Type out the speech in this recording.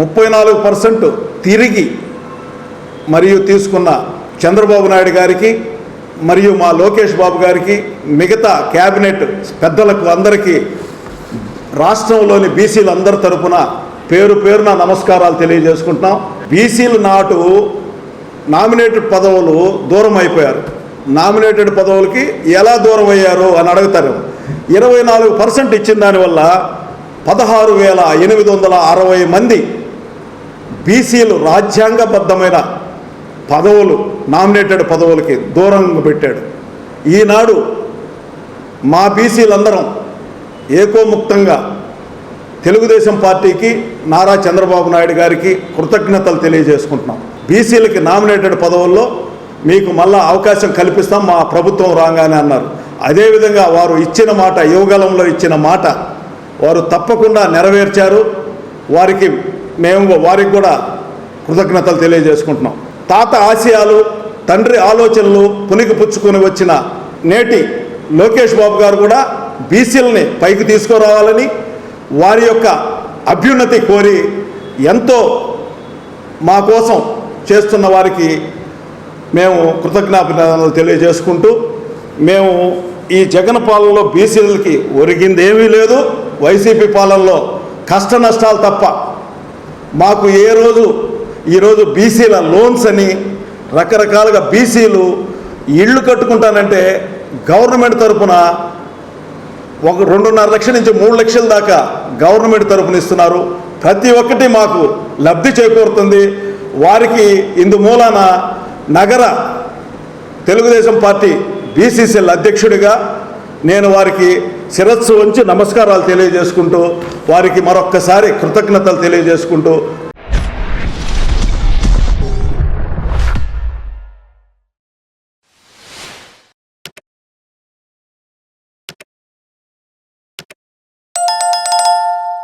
ముప్పై నాలుగు పర్సెంట్ తిరిగి మరియు తీసుకున్న చంద్రబాబు నాయుడు గారికి మరియు మా లోకేష్ బాబు గారికి మిగతా క్యాబినెట్ పెద్దలకు అందరికీ రాష్ట్రంలోని బీసీలు అందరి తరపున పేరు పేరున నమస్కారాలు తెలియజేసుకుంటున్నాం. బీసీలు నాటు నామినేటెడ్ పదవులు దూరం అయిపోయారు. నామినేటెడ్ పదవులకి ఎలా దూరం అయ్యారు అని అడుగుతారు. ఇరవై నాలుగు పర్సెంట్ ఇచ్చిన దానివల్ల పదహారు వేల ఎనిమిది వందల అరవై మంది బీసీలు రాజ్యాంగబద్ధమైన పదవులు నామినేటెడ్ పదవులకి దూరంగా పెట్టాడు. ఈనాడు మా బీసీలందరం ఏకోముక్తంగా తెలుగుదేశం పార్టీకి నారా చంద్రబాబు నాయుడు గారికి కృతజ్ఞతలు తెలియజేసుకుంటున్నాం. బీసీలకి నామినేటెడ్ పదవుల్లో మీకు మళ్ళా అవకాశం కల్పిస్తాం మా ప్రభుత్వం రాగానే అన్నారు. అదేవిధంగా వారు ఇచ్చిన మాట యువగలంలో ఇచ్చిన మాట వారు తప్పకుండా నెరవేర్చారు. వారికి మేము వారికి కూడా కృతజ్ఞతలు తెలియజేసుకుంటున్నాం. తాత ఆశయాలు తండ్రి ఆలోచనలు పునికి పుచ్చుకొని వచ్చిన నేటి లోకేష్ బాబు గారు కూడా బీసీలని పైకి తీసుకురావాలని వారి యొక్క అభ్యున్నతి కోరి ఎంతో మా కోసం చేస్తున్న వారికి మేము కృతజ్ఞాపనలు తెలియజేసుకుంటూ మేము ఈ జగన్ పాలనలో బీసీలకి ఒరిగింది ఏమీ లేదు. వైసీపీ పాలనలో కష్ట నష్టాలు తప్ప మాకు ఏ రోజు ఈరోజు బీసీల లోన్స్ అని రకరకాలుగా బీసీలు ఇళ్ళు కట్టుకుంటానంటే గవర్నమెంట్ తరపున ఒక రెండున్నర లక్షల నుంచి మూడు లక్షల దాకా గవర్నమెంట్ తరపున ఇస్తున్నారు. ప్రతి ఒక్కటి మాకు లబ్ధి చేకూరుతుంది. వారికి ఇందు మూలాన నగర తెలుగుదేశం పార్టీ బీసీసీఎల్ అధ్యక్షుడిగా నేను వారికి శిరస్సు వంచి నమస్కారాలు తెలియజేసుకుంటూ వారికి మరొక్కసారి కృతజ్ఞతలు తెలియజేసుకుంటూ